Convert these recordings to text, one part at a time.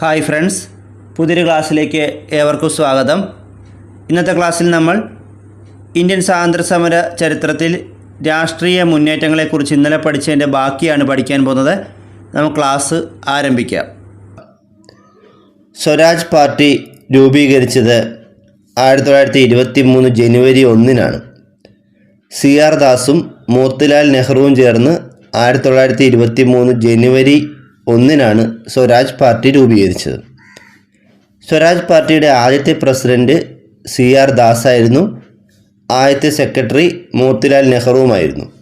Hi friends പുതിയൊരു ക്ലാസ്സിലേക്ക് ഏവർക്കും സ്വാഗതം. ഇന്നത്തെ ക്ലാസ്സിൽ നമ്മൾ ഇന്ത്യൻ സ്വാതന്ത്ര്യസമര ചരിത്രത്തിൽ രാഷ്ട്രീയ മുന്നേറ്റങ്ങളെക്കുറിച്ച് ഇന്നലെ പഠിച്ചതിന്റെ ബാക്കിയാണ് പഠിക്കാൻ പോകുന്നത്. നമുക്ക് ക്ലാസ് ആരംഭിക്കാം. സ്വരാജ് പാർട്ടി രൂപീകരിച്ചത് ആയിരത്തി തൊള്ളായിരത്തി ഇരുപത്തി മൂന്ന് ജനുവരി ഒന്നിനാണ്. സി ആർ ദാസും മോത്തിലാൽ നെഹ്റുവും ചേർന്ന് ആയിരത്തി തൊള്ളായിരത്തി ഇരുപത്തി മൂന്ന് ജനുവരി ഒന്നിനാണ് സ്വരാജ് പാർട്ടി രൂപീകരിച്ചത്. സ്വരാജ് പാർട്ടിയുടെ ആദ്യത്തെ പ്രസിഡന്റ് സി ആർ ദാസ് ആയിരുന്നു ആദ്യത്തെ സെക്രട്ടറി മോത്തിലാൽ നെഹ്റുവുമായിരുന്നു.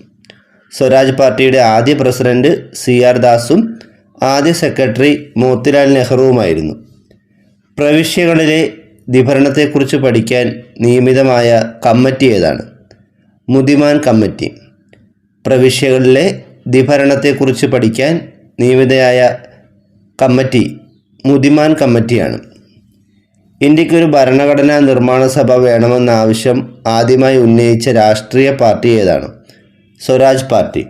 സ്വരാജ് പാർട്ടിയുടെ ആദ്യ പ്രസിഡന്റ് സി ആർ ദാസും ആദ്യ സെക്രട്ടറി മോത്തിലാൽ നെഹ്റുവുമായിരുന്നു. പ്രവിശ്യകളിലെ ദ്വിഭരണത്തെക്കുറിച്ച് പഠിക്കാൻ നിയമിതമായ കമ്മിറ്റി ഏതാണ്? Muddiman committee. പ്രവിശ്യകളിലെ ദ്വിഭരണത്തെക്കുറിച്ച് പഠിക്കാൻ നിയമിതയായ കമ്മിറ്റി മുതിമാൻ കമ്മിറ്റിയാണ്. ഇന്ത്യയ്ക്ക് ഒരു ഭരണഘടനാ നിർമ്മാണ സഭ വേണമെന്ന ആവശ്യം ആദ്യമായി ഉന്നയിച്ച രാഷ്ട്രീയ പാർട്ടി ഏതാണ്? സ്വരാജ് പാർട്ടി.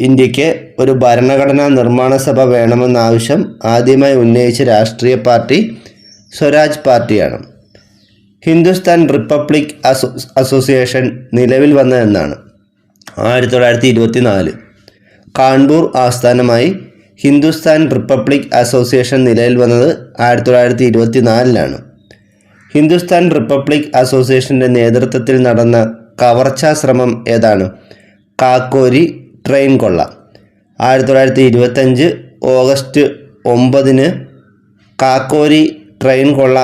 ഇന്ത്യയ്ക്ക് ഒരു ഭരണഘടനാ നിർമ്മാണ സഭ വേണമെന്ന ആവശ്യം ആദ്യമായി ഉന്നയിച്ച രാഷ്ട്രീയ പാർട്ടി സ്വരാജ് പാർട്ടിയാണ്. ഹിന്ദുസ്ഥാൻ റിപ്പബ്ലിക് അസോ അസോസിയേഷൻ നിലവിൽ വന്നതെന്നാണ് ആയിരത്തി തൊള്ളായിരത്തി ഇരുപത്തി നാല് കാൺപൂർ ആസ്ഥാനമായി ഹിന്ദുസ്ഥാൻ റിപ്പബ്ലിക് അസോസിയേഷൻ നിലയിൽ വന്നത് ആയിരത്തി തൊള്ളായിരത്തി ഇരുപത്തി നാലിലാണ് ഹിന്ദുസ്ഥാൻ റിപ്പബ്ലിക് അസോസിയേഷന്റെ നേതൃത്വത്തിൽ നടന്ന കവർച്ചാ ശ്രമം ഏതാണ്? കാക്കോരി ട്രെയിൻ കൊള്ള. ആയിരത്തി തൊള്ളായിരത്തി ഇരുപത്തഞ്ച് ഓഗസ്റ്റ് ഒമ്പതിന് കാക്കോരി ട്രെയിൻ കൊള്ള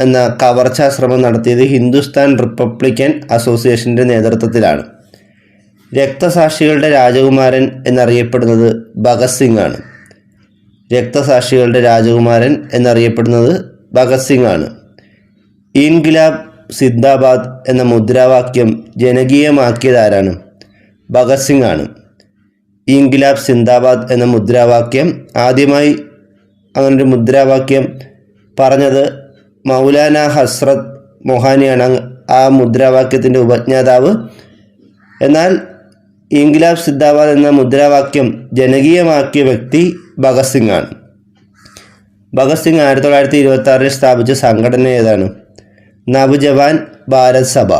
എന്ന കവർച്ചാ ശ്രമം നടത്തിയത് ഹിന്ദുസ്ഥാൻ റിപ്പബ്ലിക്കൻ അസോസിയേഷന്റെ നേതൃത്വത്തിലാണ്. രക്തസാക്ഷികളുടെ രാജകുമാരൻ എന്നറിയപ്പെടുന്നത് ഭഗത് സിംഗ് ആണ്. രക്തസാക്ഷികളുടെ രാജകുമാരൻ എന്നറിയപ്പെടുന്നത് ഭഗത് സിംഗ് ആണ്. ഇൻഗിലാബ് സിന്ദാബാദ് എന്ന മുദ്രാവാക്യം ജനകീയമാക്കിയതാരാണ്? ഭഗത് സിംഗ് ആണ്. ഇൻഗിലാബ് സിന്ദാബാദ് എന്ന മുദ്രാവാക്യം ആദ്യമായി അങ്ങനൊരു മുദ്രാവാക്യം പറഞ്ഞത് മൗലാന ഹസ്രത് മൊഹാനിയാണ്. ആ മുദ്രാവാക്യത്തിന്റെ ഉപജ്ഞാതാവ്. എന്നാൽ ഇൻഗിലാബ് സിദ്ധാബാദ് എന്ന മുദ്രാവാക്യം ജനകീയമാക്കിയ വ്യക്തി ഭഗത് സിംഗ് ആണ്. ഭഗത് സിംഗ് ആയിരത്തി തൊള്ളായിരത്തി ഇരുപത്തി ആറിൽ സ്ഥാപിച്ച സംഘടന ഏതാണ്? നവജവാൻ ഭാരത് സഭ.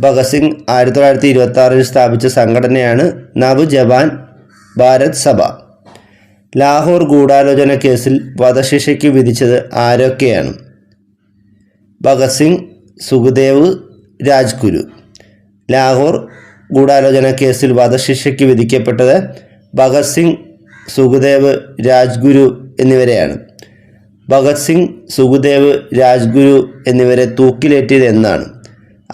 ഭഗത് സിംഗ് ആയിരത്തി തൊള്ളായിരത്തി ഇരുപത്തി ആറിൽ സ്ഥാപിച്ച സംഘടനയാണ് നവജവാൻ ഭാരത് സഭ. ലാഹോർ ഗൂഢാലോചന കേസിൽ വധശിക്ഷയ്ക്ക് വിധിച്ചത് ആരൊക്കെയാണ്? ഭഗത് സിംഗ് സുഖദേവ് രാജ്ഗുരു. ലാഹോർ ഗൂഢാലോചന കേസിൽ വധശിക്ഷയ്ക്ക് വിധിക്കപ്പെട്ടത് ഭഗത് സിംഗ് സുഖദേവ് രാജ്ഗുരു എന്നിവരെയാണ്. ഭഗത് സിംഗ് സുഖദേവ് രാജ്ഗുരു എന്നിവരെ തൂക്കിലേറ്റിയത് എന്നാണ്.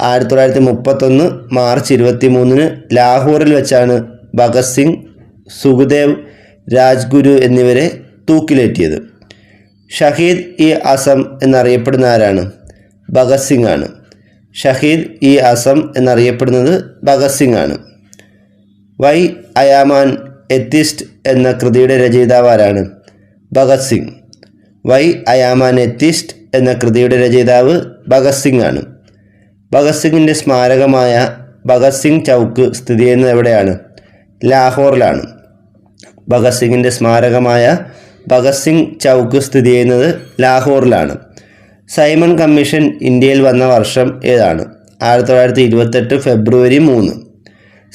ആയിരത്തി തൊള്ളായിരത്തി മുപ്പത്തൊന്ന് മാർച്ച് ഇരുപത്തി മൂന്നിന് ലാഹോറിൽ വെച്ചാണ് ഭഗത് സിംഗ് സുഖദേവ് രാജ്ഗുരു എന്നിവരെ തൂക്കിലേറ്റിയത്. ഷഹീദ് ഇ അസം എന്നറിയപ്പെടുന്ന ആരാണ്? ഭഗത് സിംഗ് ആണ്. ഷഹീദ് ഇ അസം എന്നറിയപ്പെടുന്നത് ഭഗത് സിംഗ് ആണ് വൈ അയാമാൻ എത്തിസ്റ്റ് എന്ന കൃതിയുടെ രചയിതാവ് ആരാണ്? Bhagat Singh why I am an atheist എന്ന കൃതിയുടെ രചയിതാവ് ഭഗത് സിംഗ് ആണ് ഭഗത് സിംഗിന്റെ സ്മാരകമായ ഭഗത് സിംഗ് ചൗക്ക് സ്ഥിതി ചെയ്യുന്നത് എവിടെയാണ്? ലാഹോറിലാണ്. ഭഗത് സിംഗിന്റെ സ്മാരകമായ ഭഗത് സിംഗ് ചൗക്ക് സ്ഥിതി ചെയ്യുന്നത് ലാഹോറിലാണ്. സൈമൺ കമ്മീഷൻ ഇന്ത്യയിൽ വന്ന വർഷം ഏതാണ്? ആയിരത്തി തൊള്ളായിരത്തി ഇരുപത്തെട്ട് ഫെബ്രുവരി മൂന്ന്.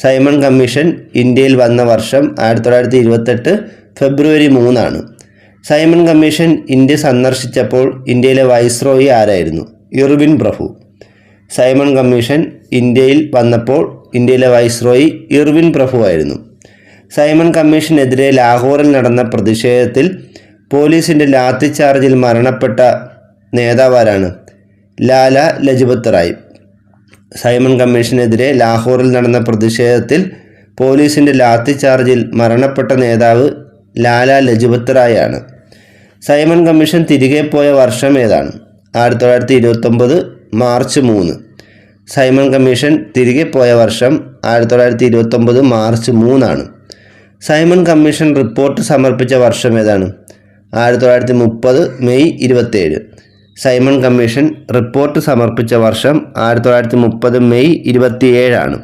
സൈമൺ കമ്മീഷൻ ഇന്ത്യയിൽ വന്ന വർഷം ആയിരത്തി തൊള്ളായിരത്തി ഇരുപത്തെട്ട് ഫെബ്രുവരി മൂന്നാണ്. സൈമൺ കമ്മീഷൻ ഇന്ത്യ സന്ദർശിച്ചപ്പോൾ ഇന്ത്യയിലെ വൈസ്രോയി ആരായിരുന്നു? ഇർവിൻ പ്രഭു. സൈമൺ കമ്മീഷൻ ഇന്ത്യയിൽ വന്നപ്പോൾ ഇന്ത്യയിലെ വൈസ്രോയി ഇർവിൻ പ്രഭു ആയിരുന്നു. സൈമൺ കമ്മീഷനെതിരെ ലാഹോറിൽ നടന്ന പ്രതിഷേധത്തിൽ പോലീസിന്റെ ലാത്തിച്ചാർജിൽ മരണപ്പെട്ട നേതാവാരാണ്. ലാല ലജ്പത് റായ് സൈമൺ കമ്മീഷനെതിരെ ലാഹോറിൽ നടന്ന പ്രതിഷേധത്തിൽ പോലീസിന്റെ ലാത്തിച്ചാർജിൽ മരണപ്പെട്ട നേതാവ് ലാല ലജ്പത് റായ് ആണ് സൈമൺ കമ്മീഷൻ തിരികെ പോയ വർഷം ഏതാണ്? ആയിരത്തി തൊള്ളായിരത്തി ഇരുപത്തൊമ്പത് മാർച്ച് മൂന്ന്. സൈമൺ കമ്മീഷൻ തിരികെ പോയ വർഷം ആയിരത്തി തൊള്ളായിരത്തി ഇരുപത്തൊമ്പത് മാർച്ച് മൂന്നാണ്. സൈമൺ കമ്മീഷൻ റിപ്പോർട്ട് സമർപ്പിച്ച വർഷം ഏതാണ്? ആയിരത്തി തൊള്ളായിരത്തി മുപ്പത് മെയ് ഇരുപത്തേഴ് സൈമൺ കമ്മീഷൻ റിപ്പോർട്ട് സമർപ്പിച്ച വർഷം ആയിരത്തി തൊള്ളായിരത്തി മുപ്പത് മെയ് ഇരുപത്തിയേഴാണ്.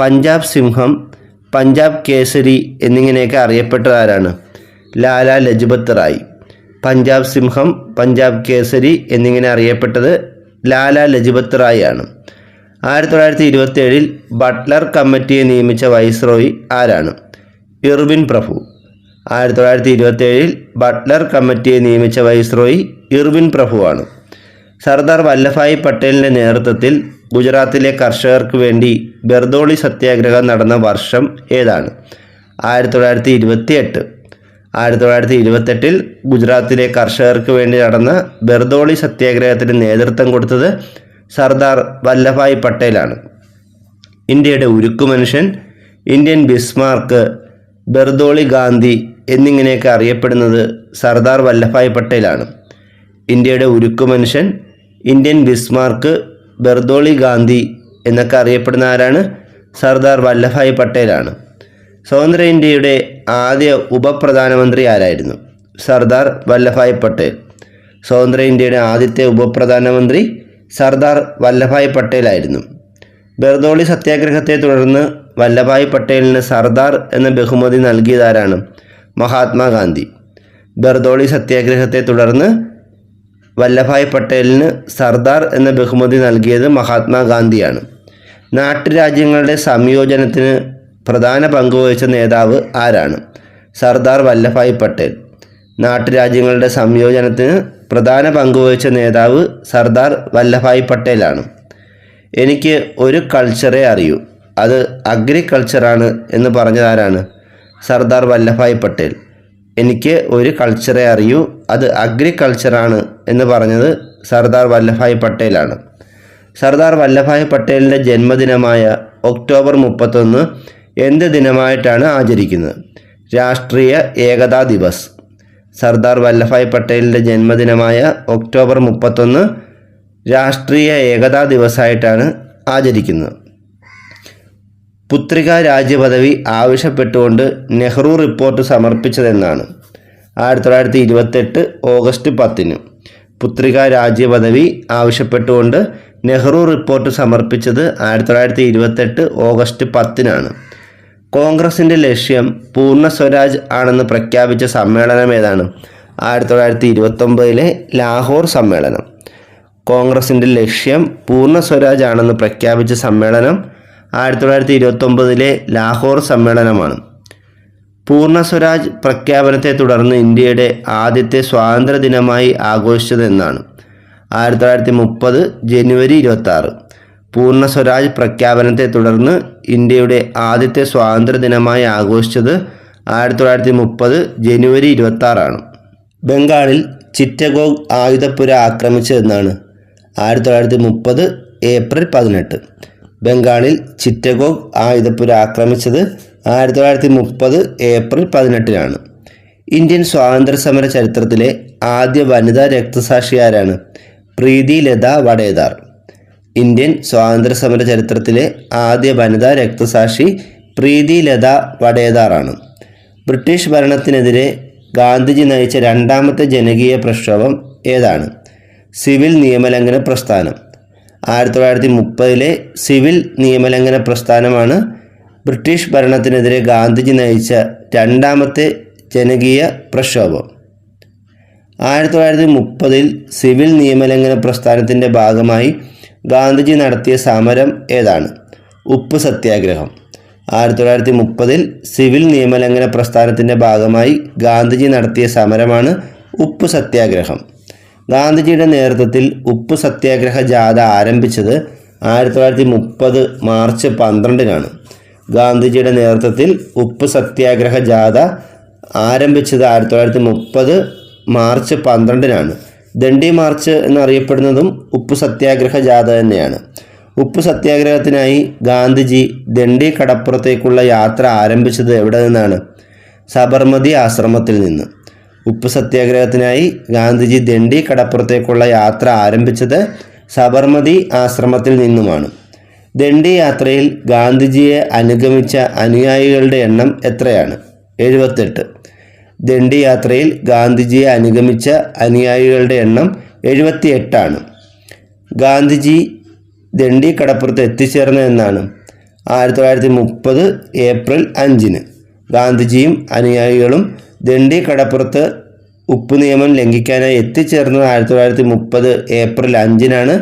പഞ്ചാബ് സിംഹം പഞ്ചാബ് കേസരി എന്നിങ്ങനെയൊക്കെ അറിയപ്പെട്ടതാരാണ്? ലാല ലജ്പത് റായ്. പഞ്ചാബ് സിംഹം പഞ്ചാബ് കേസരി എന്നിങ്ങനെ അറിയപ്പെട്ടത് ലാല ലജ്പത് റായ് ആണ് ആയിരത്തി തൊള്ളായിരത്തി ഇരുപത്തി ഏഴിൽ ബട്ട്ലർ കമ്മിറ്റിയെ നിയമിച്ച വൈസ്രോയി ആരാണ്? ഇർവിൻ പ്രഭു. ആയിരത്തി തൊള്ളായിരത്തി ഇരുപത്തി ഏഴിൽ ബട്ട്ലർ കമ്മിറ്റിയെ നിയമിച്ച വൈസ്രോയി ഇർവിൻ പ്രഭുവാണ്. സർദാർ വല്ലഭായ് പട്ടേലിന്റെ നേതൃത്വത്തിൽ ഗുജറാത്തിലെ കർഷകർക്ക് വേണ്ടി ബെർദോളി സത്യാഗ്രഹം നടന്ന വർഷം ഏതാണ്? ആയിരത്തി തൊള്ളായിരത്തി ഇരുപത്തി എട്ട് ആയിരത്തി തൊള്ളായിരത്തി ഇരുപത്തെട്ടിൽ ഗുജറാത്തിലെ കർഷകർക്ക് വേണ്ടി നടന്ന ബെർദോളി സത്യാഗ്രഹത്തിന് നേതൃത്വം കൊടുത്തത് സർദാർ വല്ലഭായ് പട്ടേലാണ്. ഇന്ത്യയുടെ ഉരുക്കു മനുഷ്യൻ ഇന്ത്യൻ ബിസ്മാർക്ക് ബെർദോളി ഗാന്ധി എന്നിങ്ങനെയൊക്കെ അറിയപ്പെടുന്നത് സർദാർ വല്ലഭായ് പട്ടേലാണ്. ഇന്ത്യയുടെ ഉരുക്കു മനുഷ്യൻ ഇന്ത്യൻ ബിസ്മാർക്ക് ബെർദോളി ഗാന്ധി എന്നൊക്കെ അറിയപ്പെടുന്ന ആരാണ്? സർദാർ വല്ലഭായ് പട്ടേലാണ്. സ്വതന്ത്ര ഇന്ത്യയുടെ ആദ്യ ഉപപ്രധാനമന്ത്രി ആരായിരുന്നു? സർദാർ വല്ലഭായ് പട്ടേൽ. സ്വതന്ത്ര ഇന്ത്യയുടെ ആദ്യത്തെ ഉപപ്രധാനമന്ത്രി സർദാർ വല്ലഭായ് പട്ടേലായിരുന്നു ബെർദോളി സത്യാഗ്രഹത്തെ തുടർന്ന് വല്ലഭായ് പട്ടേലിന് സർദാർ എന്ന ബഹുമതി നൽകിയതാരാണ് മഹാത്മാഗാന്ധി ബെർദോളി സത്യാഗ്രഹത്തെ തുടർന്ന് വല്ലഭായ് പട്ടേലിന് സർദാർ എന്ന ബഹുമതി നൽകിയത് മഹാത്മാഗാന്ധിയാണ്. നാട്ടുരാജ്യങ്ങളുടെ സംയോജനത്തിന് പ്രധാന പങ്കുവഹിച്ച നേതാവ് ആരാണ്? സർദാർ വല്ലഭായ് പട്ടേൽ. നാട്ടുരാജ്യങ്ങളുടെ സംയോജനത്തിന് പ്രധാന പങ്കുവഹിച്ച നേതാവ് സർദാർ വല്ലഭായ് പട്ടേലാണ്. എനിക്ക് ഒരു കൾച്ചറെ അറിയൂ. അത് അഗ്രികൾച്ചറാണ് എന്ന് പറഞ്ഞതാരാണ്? സർദാർ വല്ലഭായ് പട്ടേൽ. എനിക്ക് ഒരു കൾച്ചറെ അറിയൂ. അത് അഗ്രികൾച്ചറാണ് എന്ന് പറഞ്ഞത് സർദാർ വല്ലഭായ് പട്ടേലാണ്. സർദാർ വല്ലഭായ് പട്ടേലിന്റെ ജന്മദിനമായ ഒക്ടോബർ മുപ്പത്തൊന്ന് എന്ത് ദിനമായിട്ടാണ് ആചരിക്കുന്നത്? രാഷ്ട്രീയ ഏകതാ ദിവസ്. സർദാർ വല്ലഭായ് പട്ടേലിന്റെ ജന്മദിനമായ ഒക്ടോബർ മുപ്പത്തൊന്ന് രാഷ്ട്രീയ ഏകതാ ദിവസമായിട്ടാണ് ആചരിക്കുന്നത്. പുത്രിക രാജ്യപദവി ആവശ്യപ്പെട്ടുകൊണ്ട് നെഹ്റു റിപ്പോർട്ട് സമർപ്പിച്ചതെന്നാണ്. ആയിരത്തി തൊള്ളായിരത്തി ഇരുപത്തെട്ട് ഓഗസ്റ്റ് പത്തിന് പുത്രിക രാജ്യപദവി ആവശ്യപ്പെട്ടുകൊണ്ട് നെഹ്റു റിപ്പോർട്ട് സമർപ്പിച്ചത് ആയിരത്തി തൊള്ളായിരത്തി ഇരുപത്തെട്ട് ഓഗസ്റ്റ് പത്തിനാണ്. കോൺഗ്രസിന്റെ ലക്ഷ്യം പൂർണ സ്വരാജ് ആണെന്ന് പ്രഖ്യാപിച്ച സമ്മേളനം ഏതാണ്? ആയിരത്തി തൊള്ളായിരത്തി ഇരുപത്തൊമ്പതിലെ ലാഹോർ സമ്മേളനം. കോൺഗ്രസിന്റെ ലക്ഷ്യം പൂർണ സ്വരാജ് ആണെന്ന് പ്രഖ്യാപിച്ച സമ്മേളനം ആയിരത്തി തൊള്ളായിരത്തി ഇരുപത്തൊമ്പതിലെ ലാഹോർ സമ്മേളനമാണ്. പൂർണ സ്വരാജ് പ്രഖ്യാപനത്തെ തുടർന്ന് ഇന്ത്യയുടെ ആദ്യത്തെ സ്വാതന്ത്ര്യ ദിനമായി ആഘോഷിച്ചത് എന്നാണ്. ആയിരത്തി തൊള്ളായിരത്തി മുപ്പത് ജനുവരി ഇരുപത്തി ആറ് പൂർണ സ്വരാജ് പ്രഖ്യാപനത്തെ തുടർന്ന് ഇന്ത്യയുടെ ആദ്യത്തെ സ്വാതന്ത്ര്യ ദിനമായി ആഘോഷിച്ചത് ആയിരത്തി തൊള്ളായിരത്തി മുപ്പത് ജനുവരി ഇരുപത്തി ആറാണ് ബംഗാളിൽ ചിറ്റഗോഗ് ആയുധപ്പുര ആക്രമിച്ചതെന്നാണ് ആയിരത്തി തൊള്ളായിരത്തി മുപ്പത് ഏപ്രിൽ പതിനെട്ട്. ബംഗാളിൽ ചിറ്റഗോഗ് ആയുധപ്പുര ആക്രമിച്ചത് ആയിരത്തി തൊള്ളായിരത്തി മുപ്പത് ഏപ്രിൽ പതിനെട്ടിനാണ്. ഇന്ത്യൻ സ്വാതന്ത്ര്യ സമര ചരിത്രത്തിലെ ആദ്യ വനിതാ രക്തസാക്ഷി ആരാണ്? പ്രീതി ലത വടേദാർ ഇന്ത്യൻ സ്വാതന്ത്ര്യ സമര ചരിത്രത്തിലെ ആദ്യ വനിതാ രക്തസാക്ഷി പ്രീതി ലത വടേദാറാണ് ബ്രിട്ടീഷ് ഭരണത്തിനെതിരെ ഗാന്ധിജി നയിച്ച രണ്ടാമത്തെ ജനകീയ പ്രക്ഷോഭം ഏതാണ്? സിവിൽ നിയമലംഘന പ്രസ്ഥാനം. ആയിരത്തി തൊള്ളായിരത്തി മുപ്പതിലെ സിവിൽ നിയമലംഘന പ്രസ്ഥാനമാണ് ബ്രിട്ടീഷ് ഭരണത്തിനെതിരെ ഗാന്ധിജി നയിച്ച രണ്ടാമത്തെ ജനകീയ പ്രക്ഷോഭം. ആയിരത്തി തൊള്ളായിരത്തി മുപ്പതിൽ സിവിൽ നിയമലംഘന പ്രസ്ഥാനത്തിന്റെ ഭാഗമായി ഗാന്ധിജി നടത്തിയ സമരം ഏതാണ്? ഉപ്പ് സത്യാഗ്രഹം. ആയിരത്തി തൊള്ളായിരത്തി മുപ്പതിൽ സിവിൽ നിയമലംഘന പ്രസ്ഥാനത്തിന്റെ ഭാഗമായി ഗാന്ധിജി നടത്തിയ സമരമാണ് ഉപ്പ് സത്യാഗ്രഹം. ഗാന്ധിജിയുടെ നേതൃത്വത്തിൽ ഉപ്പ് സത്യാഗ്രഹ ജാഥ ആരംഭിച്ചത് ആയിരത്തി തൊള്ളായിരത്തി മുപ്പത് മാർച്ച് പന്ത്രണ്ടിനാണ്. ഗാന്ധിജിയുടെ നേതൃത്വത്തിൽ ഉപ്പ് സത്യാഗ്രഹ ജാഥ ആരംഭിച്ചത് ആയിരത്തി തൊള്ളായിരത്തി മുപ്പത് മാർച്ച് പന്ത്രണ്ടിനാണ്. ദണ്ഡി മാർച്ച് എന്നറിയപ്പെടുന്നതും ഉപ്പ് സത്യാഗ്രഹ ജാഥ തന്നെയാണ്. ഉപ്പ് സത്യാഗ്രഹത്തിനായി ഗാന്ധിജി ദണ്ഡി കടപ്പുറത്തേക്കുള്ള യാത്ര ആരംഭിച്ചത് എവിടെ നിന്നാണ്? സബർമതി ആശ്രമത്തിൽ നിന്ന്. ഉപ്പ് സത്യാഗ്രഹത്തിനായി ഗാന്ധിജി ദണ്ഡി കടപ്പുറത്തേക്കുള്ള യാത്ര ആരംഭിച്ചത് സബർമതി ആശ്രമത്തിൽ നിന്നുമാണ്. ദണ്ഡി യാത്രയിൽ ഗാന്ധിജിയെ അനുഗമിച്ച അനുയായികളുടെ എണ്ണം എത്രയാണ്? എഴുപത്തെട്ട്. ദണ്ഡി യാത്രയിൽ ഗാന്ധിജിയെ അനുഗമിച്ച അനുയായികളുടെ എണ്ണം എഴുപത്തിയെട്ടാണ്. ഗാന്ധിജി ദണ്ഡി കടപ്പുറത്ത് എത്തിച്ചേർന്ന എന്നാണ്. ആയിരത്തി തൊള്ളായിരത്തി മുപ്പത് ഏപ്രിൽ അഞ്ചിന് ഗാന്ധിജിയും അനുയായികളും ദണ്ഡി കടപ്പുറത്ത് ഉപ്പ് നിയമം ലംഘിക്കാനായി എത്തിച്ചേർന്നത് ആയിരത്തി തൊള്ളായിരത്തി മുപ്പത് ഏപ്രിൽ അഞ്ചിനാണ്.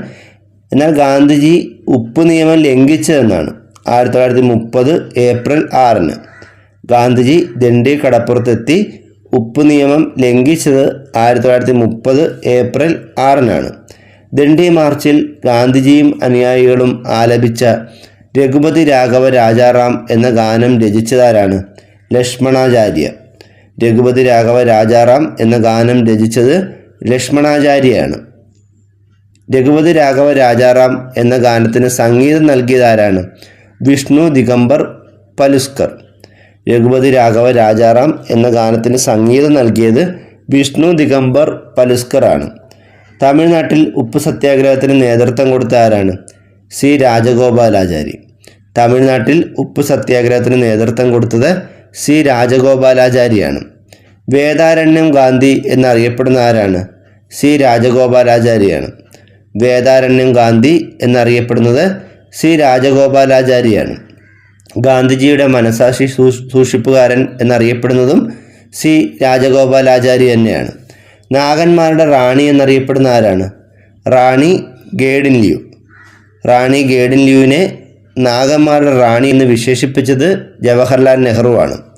എന്നാൽ ഗാന്ധിജി ഉപ്പ് നിയമം ലംഘിച്ചതെന്നാണ് ആയിരത്തി തൊള്ളായിരത്തി മുപ്പത് ഏപ്രിൽ ആറിന്. ഗാന്ധിജി ദണ്ഡി കടപ്പുറത്തെത്തി ഉപ്പ് നിയമം ലംഘിച്ചത് ആയിരത്തി തൊള്ളായിരത്തി മുപ്പത് ഏപ്രിൽ ആറിനാണ്. ദണ്ഡി മാർച്ചിൽ ഗാന്ധിജിയും അനുയായികളും ആലപിച്ച രഘുപതി രാഘവ രാജാറാം എന്ന ഗാനം രചിച്ചതാരാണ് ലക്ഷ്മണാചാര്യ. രഘുപതി രാഘവ രാജാറാം എന്ന ഗാനം രചിച്ചത് ലക്ഷ്മണാചാര്യയാണ്. രഘുപതി രാഘവ രാജാറാം എന്ന ഗാനത്തിന് സംഗീതം നൽകിയതാരാണ്? വിഷ്ണു ദിഗംബർ പലുസ്കർ. രഘുപതി രാഘവ രാജാറാം എന്ന ഗാനത്തിന് സംഗീതം നൽകിയത് വിഷ്ണു ദിഗംബർ പലുസ്കർ ആണ് തമിഴ്നാട്ടിൽ ഉപ്പ് സത്യാഗ്രഹത്തിന് നേതൃത്വം കൊടുത്ത ആരാണ്? സി. രാജഗോപാലാചാരി. തമിഴ്നാട്ടിൽ ഉപ്പ് സത്യാഗ്രഹത്തിന് നേതൃത്വം കൊടുത്തത് സി. രാജഗോപാലാചാരിയാണ്. വേദാരണ്യം ഗാന്ധി എന്നറിയപ്പെടുന്ന ആരാണ്? സി. രാജഗോപാലാചാരിയാണ്. വേദാരണ്യം ഗാന്ധി എന്നറിയപ്പെടുന്നത് സി. രാജഗോപാലാചാരിയാണ്. ഗാന്ധിജിയുടെ മനസാക്ഷി സൂക്ഷിപ്പുകാരൻ എന്നറിയപ്പെടുന്നതും സി. രാജഗോപാലാചാരി തന്നെയാണ്. നാഗന്മാരുടെ റാണി എന്നറിയപ്പെടുന്ന ആരാണ്? റാണി ഗേഡിൻ ലിയു റാണി ഗേഡിൻ ലിയുവിനെ നാഗന്മാരുടെ റാണി എന്ന് വിശേഷിപ്പിച്ചത് ജവഹർലാൽ നെഹ്റുവാണ്.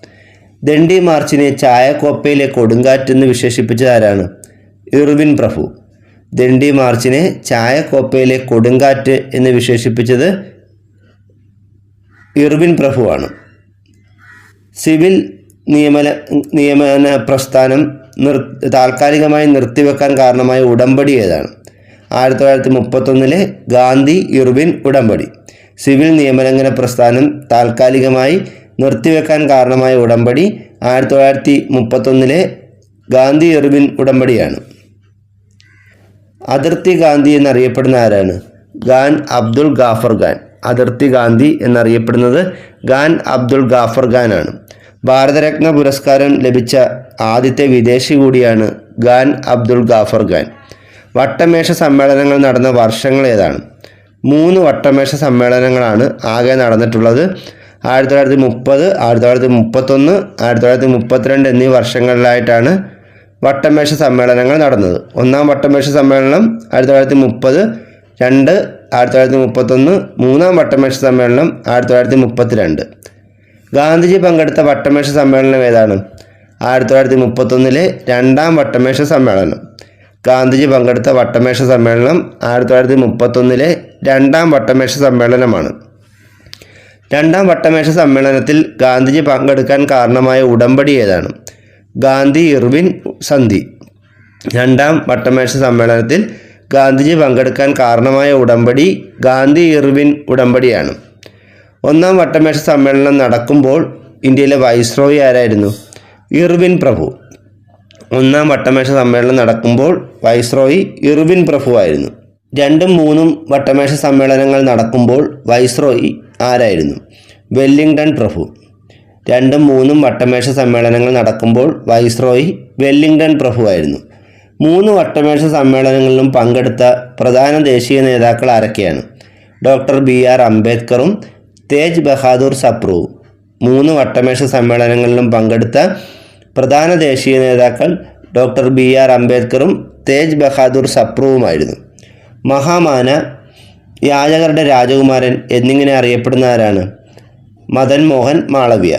ദണ്ഡി മാർച്ചിനെ ചായക്കോപ്പയിലെ കൊടുങ്കാറ്റെന്ന് വിശേഷിപ്പിച്ചത് ആരാണ്? ഇർവിൻ പ്രഭു. ദണ്ഡി മാർച്ചിനെ ചായക്കോപ്പയിലെ കൊടുങ്കാറ്റ് എന്ന് വിശേഷിപ്പിച്ചത് ഇർവിൻ പ്രഭുവാണ് സിവിൽ നിയമന നിയമന പ്രസ്ഥാനം നിർ താൽക്കാലികമായി നിർത്തിവെക്കാൻ കാരണമായ ഉടമ്പടി ഏതാണ്? ആയിരത്തി തൊള്ളായിരത്തി മുപ്പത്തൊന്നിലെ ഗാന്ധി ഇർവിൻ ഉടമ്പടി. സിവിൽ നിയമലംഘന പ്രസ്ഥാനം താൽക്കാലികമായി നിർത്തിവെക്കാൻ കാരണമായ ഉടമ്പടി ആയിരത്തി തൊള്ളായിരത്തി മുപ്പത്തൊന്നിലെ ഗാന്ധി എറിവിൻ ഉടമ്പടിയാണ്. അതിർത്തി ഗാന്ധി എന്നറിയപ്പെടുന്ന ആരാണ്? ഖാൻ അബ്ദുൾ ഗാഫർ ഖാൻ. അതിർത്തി ഗാന്ധി എന്നറിയപ്പെടുന്നത് ഖാൻ അബ്ദുൾ ഗാഫർ ആണ്. ഭാരതരത്ന പുരസ്കാരം ലഭിച്ച ആദ്യത്തെ വിദേശി കൂടിയാണ് ഖാൻ അബ്ദുൾ ഗാഫർ ഖാൻ. വട്ടമേശ സമ്മേളനങ്ങൾ നടന്ന വർഷങ്ങൾ ഏതാണ്? മൂന്ന് വട്ടമേശ സമ്മേളനങ്ങളാണ് ആകെ നടന്നിട്ടുള്ളത്. ആയിരത്തി തൊള്ളായിരത്തി മുപ്പത് ആയിരത്തി തൊള്ളായിരത്തി മുപ്പത്തൊന്ന് ആയിരത്തി തൊള്ളായിരത്തി മുപ്പത്തിരണ്ട് എന്നീ വർഷങ്ങളിലായിട്ടാണ് വട്ടമേശ സമ്മേളനങ്ങൾ നടന്നത്. ഒന്നാം വട്ടമേശ സമ്മേളനം ആയിരത്തി തൊള്ളായിരത്തി മുപ്പത് രണ്ട് ആയിരത്തി തൊള്ളായിരത്തി മുപ്പത്തൊന്ന് മൂന്നാം വട്ടമേശ സമ്മേളനം ആയിരത്തി തൊള്ളായിരത്തി മുപ്പത്തിരണ്ട് ഗാന്ധിജി പങ്കെടുത്ത വട്ടമേശ സമ്മേളനം ഏതാണ്? ആയിരത്തി തൊള്ളായിരത്തി മുപ്പത്തൊന്നിലെ രണ്ടാം വട്ടമേശ സമ്മേളനം. ഗാന്ധിജി പങ്കെടുത്ത വട്ടമേശ സമ്മേളനം ആയിരത്തി തൊള്ളായിരത്തി മുപ്പത്തൊന്നിലെ രണ്ടാം വട്ടമേശ സമ്മേളനമാണ്. രണ്ടാം വട്ടമേശ സമ്മേളനത്തിൽ ഗാന്ധിജി പങ്കെടുക്കാൻ കാരണമായ ഉടമ്പടി ഏതാണ്? ഗാന്ധി ഇർവിൻ സന്ധി. രണ്ടാം വട്ടമേശ സമ്മേളനത്തിൽ ഗാന്ധിജി പങ്കെടുക്കാൻ കാരണമായ ഉടമ്പടി ഗാന്ധി ഇർവിൻ ഉടമ്പടിയാണ്. ഒന്നാം വട്ടമേശ സമ്മേളനം നടക്കുമ്പോൾ ഇന്ത്യയിലെ വൈസ്രോയി ആരായിരുന്നു? ഇർവിൻ പ്രഭു. ഒന്നാം വട്ടമേശ സമ്മേളനം നടക്കുമ്പോൾ വൈസ്രോയി ഇർവിൻ പ്രഭു ആയിരുന്നു. രണ്ടും മൂന്നും വട്ടമേശ സമ്മേളനങ്ങൾ നടക്കുമ്പോൾ വൈസ്രോയി ആരായിരുന്നു? വെല്ലിംഗ്ടൺ പ്രഭു. രണ്ടും മൂന്നും വട്ടമേശ സമ്മേളനങ്ങൾ നടക്കുമ്പോൾ വൈസ്രോയി വെല്ലിംഗ്ടൺ പ്രഭു ആയിരുന്നു. മൂന്ന് വട്ടമേശ സമ്മേളനങ്ങളിലും പങ്കെടുത്ത പ്രധാന ദേശീയ നേതാക്കൾ ആരൊക്കെയാണ്? ഡോക്ടർ ബി ആർ അംബേദ്കറും തേജ് ബഹാദൂർ സപ്രുവും. മൂന്ന് വട്ടമേശ സമ്മേളനങ്ങളിലും പങ്കെടുത്ത പ്രധാന ദേശീയ നേതാക്കൾ ഡോക്ടർ ബി ആർ അംബേദ്കറും തേജ് ബഹാദൂർ സപ്രുവുമായിരുന്നു. മഹാമാന യാചകരുടെ രാജകുമാരൻ എന്നിങ്ങനെ അറിയപ്പെടുന്ന ആരാണ്? മദൻ മോഹൻ മാളവ്യ.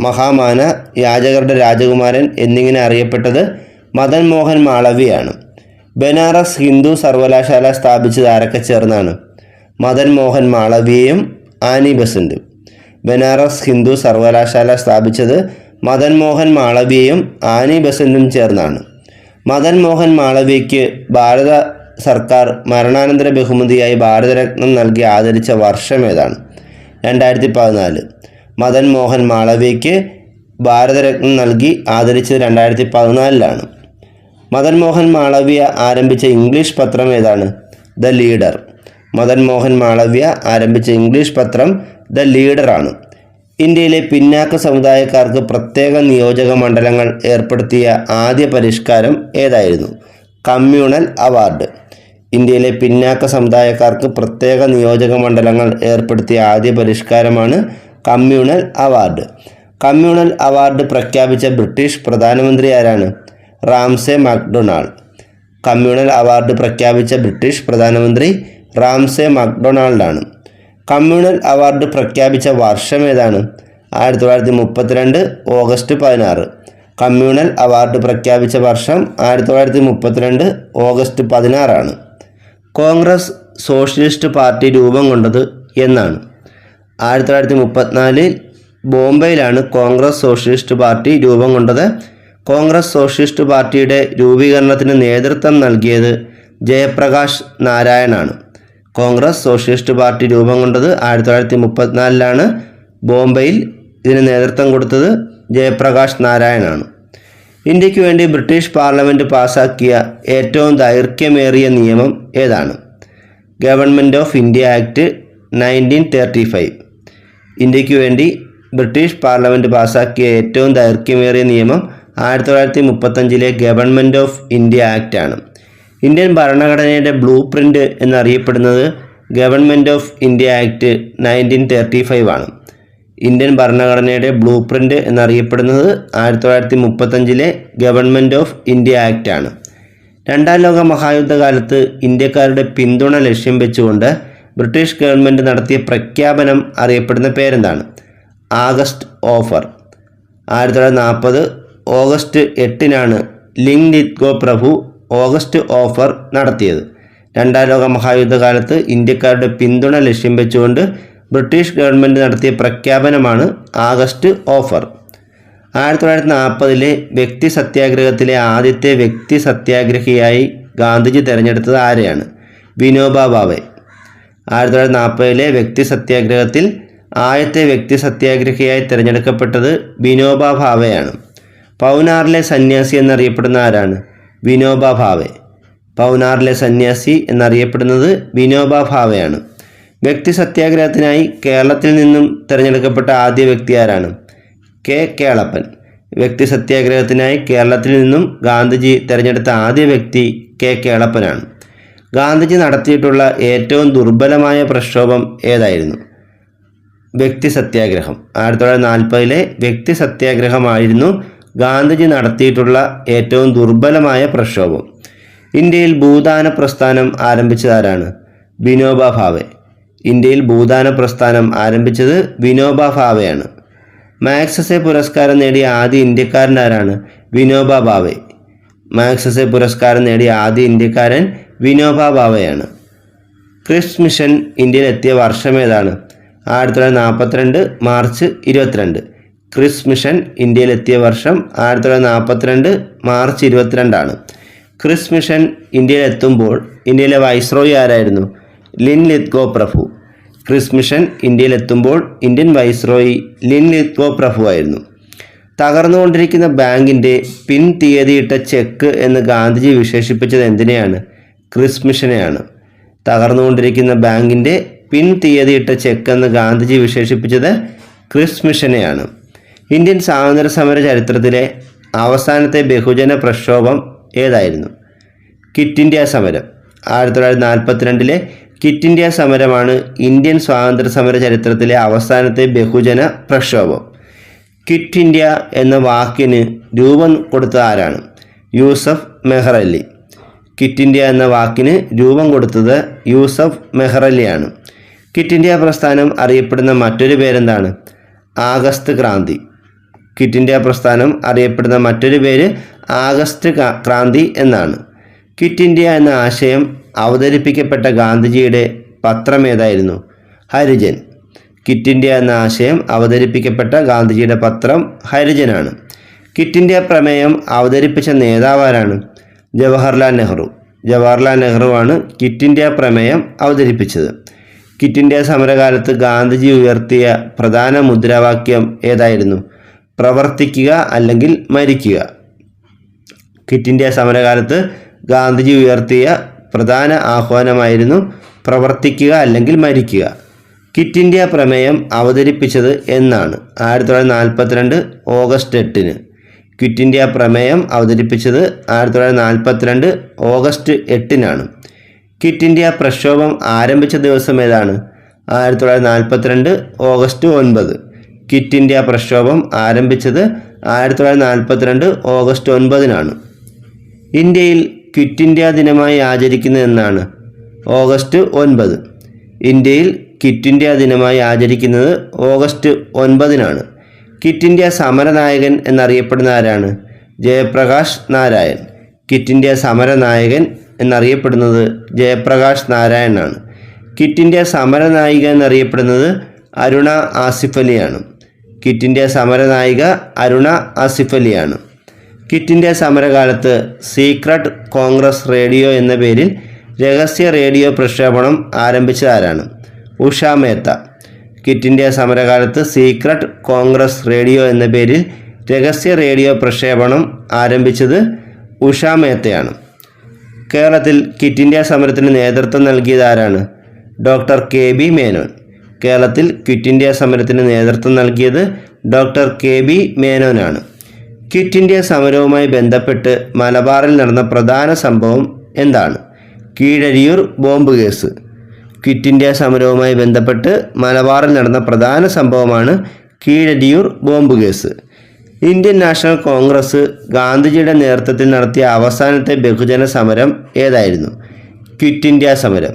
മഹാമാന യാചകരുടെ രാജകുമാരൻ എന്നിങ്ങനെ അറിയപ്പെട്ടത് മദൻ മോഹൻ മാളവ്യയാണ് ബനാറസ് ഹിന്ദു സർവകലാശാല സ്ഥാപിച്ചത് ആരൊക്കെ ചേർന്നാണ്? മദൻ മോഹൻ മാളവ്യയും ആനി ബസന്റും ബനാറസ് ഹിന്ദു സർവകലാശാല സ്ഥാപിച്ചത് മദൻ മോഹൻ മാളവ്യയും ആനി ബസന്റും ചേർന്നാണ്. മദൻ മോഹൻ മാളവ്യയ്ക്ക് ഭാരത സർക്കാർ മരണാനന്തര ബഹുമതിയായി ഭാരതരത്നം നൽകി ആദരിച്ച വർഷം ഏതാണ്? രണ്ടായിരത്തി പതിനാല് മദൻ മോഹൻ മാളവ്യയ്ക്ക് ഭാരതരത്നം നൽകി ആദരിച്ചത് രണ്ടായിരത്തി പതിനാലിലാണ് മദൻ മോഹൻ മാളവ്യ ആരംഭിച്ച ഇംഗ്ലീഷ് പത്രം ഏതാണ്? The Leader. മദൻ മോഹൻ മാളവ്യ ആരംഭിച്ച ഇംഗ്ലീഷ് പത്രം ദ ലീഡറാണ് ഇന്ത്യയിലെ പിന്നാക്ക സമുദായക്കാർക്ക് പ്രത്യേക നിയോജക മണ്ഡലങ്ങൾ ഏർപ്പെടുത്തിയ ആദ്യ പരിഷ്കാരം ഏതായിരുന്നു? Communal award. ഇന്ത്യയിലെ പിന്നാക്ക സമുദായക്കാർക്ക് പ്രത്യേക നിയോജക മണ്ഡലങ്ങൾ ഏർപ്പെടുത്തിയ ആദ്യ പരിഷ്കാരമാണ് കമ്മ്യൂണൽ അവാർഡ്. കമ്മ്യൂണൽ അവാർഡ് പ്രഖ്യാപിച്ച ബ്രിട്ടീഷ് പ്രധാനമന്ത്രി ആരാണ്? Ramsay MacDonald. കമ്മ്യൂണൽ അവാർഡ് പ്രഖ്യാപിച്ച ബ്രിട്ടീഷ് പ്രധാനമന്ത്രി റാംസെ മക്ഡൊണാൾഡ് ആണ് കമ്മ്യൂണൽ അവാർഡ് പ്രഖ്യാപിച്ച വർഷം ഏതാണ്? ആയിരത്തി തൊള്ളായിരത്തി മുപ്പത്തിരണ്ട് ഓഗസ്റ്റ് പതിനാറ്. കമ്മ്യൂണൽ അവാർഡ് പ്രഖ്യാപിച്ച വർഷം ആയിരത്തി തൊള്ളായിരത്തി മുപ്പത്തിരണ്ട് ഓഗസ്റ്റ് പതിനാറാണ്. കോൺഗ്രസ് സോഷ്യലിസ്റ്റ് പാർട്ടി രൂപം കൊണ്ടത് എന്നാണ്. ആയിരത്തി തൊള്ളായിരത്തി മുപ്പത്തിനാലിൽ ബോംബെയിലാണ് കോൺഗ്രസ് സോഷ്യലിസ്റ്റ് പാർട്ടി രൂപം കൊണ്ടത്. കോൺഗ്രസ് സോഷ്യലിസ്റ്റ് പാർട്ടിയുടെ രൂപീകരണത്തിന് നേതൃത്വം നൽകിയത് ജയപ്രകാശ് നാരായണാണ്. കോൺഗ്രസ് സോഷ്യലിസ്റ്റ് പാർട്ടി രൂപം കൊണ്ടത് ആയിരത്തി തൊള്ളായിരത്തി മുപ്പത്തിനാലിലാണ് ബോംബെയിൽ ഇതിന് നേതൃത്വം കൊടുത്തത് ജയപ്രകാശ് നാരായണാണ്. ഇന്ത്യയ്ക്ക് വേണ്ടി ബ്രിട്ടീഷ് പാർലമെന്റ് പാസാക്കിയ ഏറ്റവും ദൈർഘ്യമേറിയ നിയമം ഏതാണ്? Government of India act nineteen thirty five ഇന്ത്യയ്ക്ക് വേണ്ടി ബ്രിട്ടീഷ് പാർലമെന്റ് പാസാക്കിയ ഏറ്റവും ദൈർഘ്യമേറിയ നിയമം ആയിരത്തി തൊള്ളായിരത്തി മുപ്പത്തഞ്ചിലെ ഗവൺമെന്റ് ഓഫ് ഇന്ത്യ ആക്ട് ആണ്. ഇന്ത്യൻ ഭരണഘടനയുടെ ബ്ലൂ പ്രിന്റ് എന്നറിയപ്പെടുന്നത് government of India act nineteen thirty five ആണ്. ഇന്ത്യൻ ഭരണഘടനയുടെ ബ്ലൂ പ്രിന്റ് എന്നറിയപ്പെടുന്നത് ആയിരത്തി തൊള്ളായിരത്തി മുപ്പത്തഞ്ചിലെ ഗവൺമെന്റ് ഓഫ് ഇന്ത്യ ആക്ട് ആണ്. രണ്ടാം ലോക മഹായുദ്ധകാലത്ത് ഇന്ത്യക്കാരുടെ പിന്തുണ ലക്ഷ്യം വെച്ചുകൊണ്ട് ബ്രിട്ടീഷ് ഗവൺമെന്റ് നടത്തിയ പ്രഖ്യാപനം അറിയപ്പെടുന്ന പേരെന്താണ്? August offer. ആയിരത്തി തൊള്ളായിരത്തി നാൽപ്പത് ഓഗസ്റ്റ് എട്ടിനാണ് ലിങ് ലിത്ഗോ പ്രഭു ഓഗസ്റ്റ് ഓഫർ നടത്തിയത്. രണ്ടാം ലോക മഹായുദ്ധകാലത്ത് ഇന്ത്യക്കാരുടെ പിന്തുണ ലക്ഷ്യം വെച്ചുകൊണ്ട് ബ്രിട്ടീഷ് ഗവൺമെന്റ് നടത്തിയ പ്രഖ്യാപനമാണ് ആഗസ്റ്റ് ഓഫർ. ആയിരത്തി തൊള്ളായിരത്തി നാൽപ്പതിലെ വ്യക്തി സത്യാഗ്രഹത്തിലെ ആദ്യത്തെ വ്യക്തി സത്യാഗ്രഹിയായി ഗാന്ധിജി തിരഞ്ഞെടുത്തത് ആരെയാണ്? വിനോബ ഭാവെ ആയിരത്തി തൊള്ളായിരത്തി നാൽപ്പതിലെ വ്യക്തി സത്യാഗ്രഹത്തിൽ ആദ്യത്തെ വ്യക്തി സത്യാഗ്രഹിയായി തിരഞ്ഞെടുക്കപ്പെട്ടത് വിനോബ ഭാവെയാണ്. പൗനാറിലെ സന്യാസി എന്നറിയപ്പെടുന്ന ആരാണ്? വിനോബ ഭാവെ. പൗനാറിലെ സന്യാസി എന്നറിയപ്പെടുന്നത് വിനോബ ഭാവെയാണ്. വ്യക്തി സത്യാഗ്രഹത്തിനായി കേരളത്തിൽ നിന്നും തിരഞ്ഞെടുക്കപ്പെട്ട ആദ്യ വ്യക്തി ആരാണ്? കെ. കേളപ്പൻ. വ്യക്തി സത്യാഗ്രഹത്തിനായി കേരളത്തിൽ നിന്നും ഗാന്ധിജി തിരഞ്ഞെടുത്ത ആദ്യ വ്യക്തി കെ. കേളപ്പനാണ്. ഗാന്ധിജി നടത്തിയിട്ടുള്ള ഏറ്റവും ദുർബലമായ പ്രക്ഷോഭം ഏതായിരുന്നു? വ്യക്തി സത്യാഗ്രഹം. ആയിരത്തി തൊള്ളായിരത്തി നാൽപ്പതിലെ വ്യക്തി സത്യാഗ്രഹമായിരുന്നു ഗാന്ധിജി നടത്തിയിട്ടുള്ള ഏറ്റവും ദുർബലമായ പ്രക്ഷോഭം. ഇന്ത്യയിൽ ഭൂദാന പ്രസ്ഥാനം ആരംഭിച്ചതാരാണ് വിനോബ ഭാവെ. ഇന്ത്യയിൽ ഭൂദാന പ്രസ്ഥാനം ആരംഭിച്ചത് വിനോബ ഭാവെയാണ്. മാക്സസെ പുരസ്കാരം നേടിയ ആദ്യ ഇന്ത്യക്കാരൻ ആരാണ് വിനോബ ഭാവെ. മാക്സസെ പുരസ്കാരം നേടിയ ആദ്യ ഇന്ത്യക്കാരൻ വിനോബ ഭാവെയാണ്. ക്രിസ് മിഷൻ ഇന്ത്യയിൽ എത്തിയ വർഷം ഏതാണ്? ആയിരത്തി തൊള്ളായിരത്തി നാൽപ്പത്തിരണ്ട് മാർച്ച് ഇരുപത്തിരണ്ട്. ക്രിസ് മിഷൻ ഇന്ത്യയിലെത്തിയ വർഷം ആയിരത്തി തൊള്ളായിരത്തി നാൽപ്പത്തിരണ്ട് മാർച്ച് ഇരുപത്തിരണ്ടാണ്. ക്രിസ് മിഷൻ ഇന്ത്യയിലെത്തുമ്പോൾ ഇന്ത്യയിലെ വൈസ്രോയി ആരായിരുന്നു? ലിൻ ലിത്കോ പ്രഭു. ക്രിസ് മിഷൻ ഇന്ത്യയിലെത്തുമ്പോൾ ഇന്ത്യൻ വൈസ്രോയി ലിൻ ലിത്കോ പ്രഭു ആയിരുന്നു. തകർന്നുകൊണ്ടിരിക്കുന്ന ബാങ്കിന്റെ പിൻ തീയതിയിട്ട ചെക്ക് എന്ന് ഗാന്ധിജി വിശേഷിപ്പിച്ചത് എന്തിനെയാണ്? ക്രിസ് മിഷനെയാണ്. തകർന്നുകൊണ്ടിരിക്കുന്ന ബാങ്കിന്റെ പിൻ തീയതിയിട്ട ചെക്ക് എന്ന് ഗാന്ധിജി വിശേഷിപ്പിച്ചത് ക്രിസ് മിഷനെയാണ്. ഇന്ത്യൻ സ്വാതന്ത്ര്യ സമര ചരിത്രത്തിലെ അവസാനത്തെ ബഹുജന പ്രക്ഷോഭം ഏതായിരുന്നു? കിറ്റ് ഇന്ത്യ സമരം. ആയിരത്തി തൊള്ളായിരത്തി നാൽപ്പത്തിരണ്ടിലെ കിറ്റ് ഇന്ത്യ സമരമാണ് ഇന്ത്യൻ സ്വാതന്ത്ര്യ സമര ചരിത്രത്തിലെ അവസാനത്തെ ബഹുജന പ്രക്ഷോഭം. ക്വിറ്റ് ഇന്ത്യ എന്ന വാക്കിന് രൂപം കൊടുത്ത ആരാണ്? യൂസഫ് മെഹ്റലി. ക്വിറ്റ് ഇന്ത്യ എന്ന വാക്കിന് രൂപം കൊടുത്തത് യൂസഫ് മെഹ്റലിയാണ്. ക്വിറ്റ് ഇന്ത്യ പ്രസ്ഥാനം അറിയപ്പെടുന്ന മറ്റൊരു പേരെന്താണ്? ആഗസ്റ്റ് ക്രാന്തി. ക്വിറ്റ് ഇന്ത്യ പ്രസ്ഥാനം അറിയപ്പെടുന്ന മറ്റൊരു പേര് ആഗസ്റ്റ് ക്രാ- ക്രാന്തി എന്നാണ്. ക്വിറ്റ് ഇന്ത്യ എന്ന ആശയം അവതരിപ്പിക്കപ്പെട്ട ഗാന്ധിജിയുടെ പത്രം ഏതായിരുന്നു? ഹരിജൻ. കിറ്റ് ഇന്ത്യ എന്ന ആശയം അവതരിപ്പിക്കപ്പെട്ട ഗാന്ധിജിയുടെ പത്രം ഹരിജനാണ്. കിറ്റ് ഇന്ത്യ പ്രമേയം അവതരിപ്പിച്ച നേതാവാരാണ്? ജവഹർലാൽ നെഹ്റു. ജവഹർലാൽ നെഹ്റുവാണ് കിറ്റ് ഇന്ത്യ പ്രമേയം അവതരിപ്പിച്ചത്. കിറ്റ് ഇന്ത്യ സമരകാലത്ത് ഗാന്ധിജി ഉയർത്തിയ പ്രധാന മുദ്രാവാക്യം ഏതായിരുന്നു? പ്രവർത്തിക്കുക അല്ലെങ്കിൽ മരിക്കുക. കിറ്റ് ഇന്ത്യ സമരകാലത്ത് ഗാന്ധിജി ഉയർത്തിയ പ്രധാന ആഹ്വാനമായിരുന്നു പ്രവർത്തിക്കുക അല്ലെങ്കിൽ മരിക്കുക. കിറ്റ് ഇന്ത്യ പ്രമേയം അവതരിപ്പിച്ചത് എന്നാണ്. ആയിരത്തി തൊള്ളായിരത്തി നാൽപ്പത്തിരണ്ട് ഓഗസ്റ്റ് എട്ടിന്. ക്വിറ്റ് ഇന്ത്യ പ്രമേയം അവതരിപ്പിച്ചത് ആയിരത്തി തൊള്ളായിരത്തി നാൽപ്പത്തിരണ്ട് ഓഗസ്റ്റ് എട്ടിനാണ്. ക്വിറ്റ് ഇന്ത്യ പ്രക്ഷോഭം ആരംഭിച്ച ദിവസം ഏതാണ്? ആയിരത്തി തൊള്ളായിരത്തി നാൽപ്പത്തിരണ്ട് ഓഗസ്റ്റ് ഒൻപത്. ക്വിറ്റ് ഇന്ത്യ പ്രക്ഷോഭം ആരംഭിച്ചത് ആയിരത്തി തൊള്ളായിരത്തി നാൽപ്പത്തിരണ്ട് ഓഗസ്റ്റ് ഒൻപതിനാണ്. ഇന്ത്യയിൽ ക്വിറ്റ് ഇന്ത്യ ദിനമായി ആചരിക്കുന്നതെന്നാണ് ഓഗസ്റ്റ് ഒൻപത്. ഇന്ത്യയിൽ ക്വിറ്റ് ഇന്ത്യ ദിനമായി ആചരിക്കുന്നത് ഓഗസ്റ്റ് ഒൻപതിനാണ്. ക്വിറ്റ് ഇന്ത്യ സമരനായകൻ എന്നറിയപ്പെടുന്ന ആരാണ്? ജയപ്രകാശ് നാരായൺ. ക്വിറ്റ് ഇന്ത്യ സമരനായകൻ എന്നറിയപ്പെടുന്നത് ജയപ്രകാശ് നാരായണനാണ് ക്വിറ്റ് ഇന്ത്യ സമരനായിക എന്നറിയപ്പെടുന്നത് അരുണ ആസിഫ് അലിയാണ്. ഇന്ത്യ സമരനായിക അരുണ ആസിഫ് അലിയാണ്. ഇന്ത്യ സമരകാലത്ത് സീക്രട്ട് കോൺഗ്രസ് റേഡിയോ എന്ന പേരിൽ രഹസ്യ റേഡിയോ പ്രക്ഷേപണം ആരംഭിച്ച ആരാണ് ഉഷ മേത്ത. കിറ്റിന്റെ സമരകാലത്ത് സീക്രട്ട് കോൺഗ്രസ് റേഡിയോ എന്ന പേരിൽ രഹസ്യ റേഡിയോ പ്രക്ഷേപണം ആരംഭിച്ചത് ഉഷ മേത്തയാണ്. കേരളത്തിൽ കിറ്റ് ഇന്ത്യ സമരത്തിന് നേതൃത്വം നൽകിയത് ആരാണ് ഡോക്ടർ കെ ബി മേനോൻ. കേരളത്തിൽ ക്വിറ്റ് ഇന്ത്യ സമരത്തിന് നേതൃത്വം നൽകിയത് ഡോക്ടർ കെ ബി മേനോനാണ്. ക്വിറ്റ് ഇന്ത്യ സമരവുമായി ബന്ധപ്പെട്ട് മലബാറിൽ നടന്ന പ്രധാന സംഭവം എന്താണ്? Keezhariyur bomb case. Quit India സമരവുമായി ബന്ധപ്പെട്ട് മലബാറിൽ നടന്ന പ്രധാന സംഭവമാണ് Keezhariyur bomb case. Indian National Congress ഗാന്ധിജിയുടെ നേതൃത്വത്തിൽ നടത്തിയ അവസാനത്തെ ബഹുജന സമരം ഏതായിരുന്നു? ക്വിറ്റ് ഇന്ത്യ സമരം.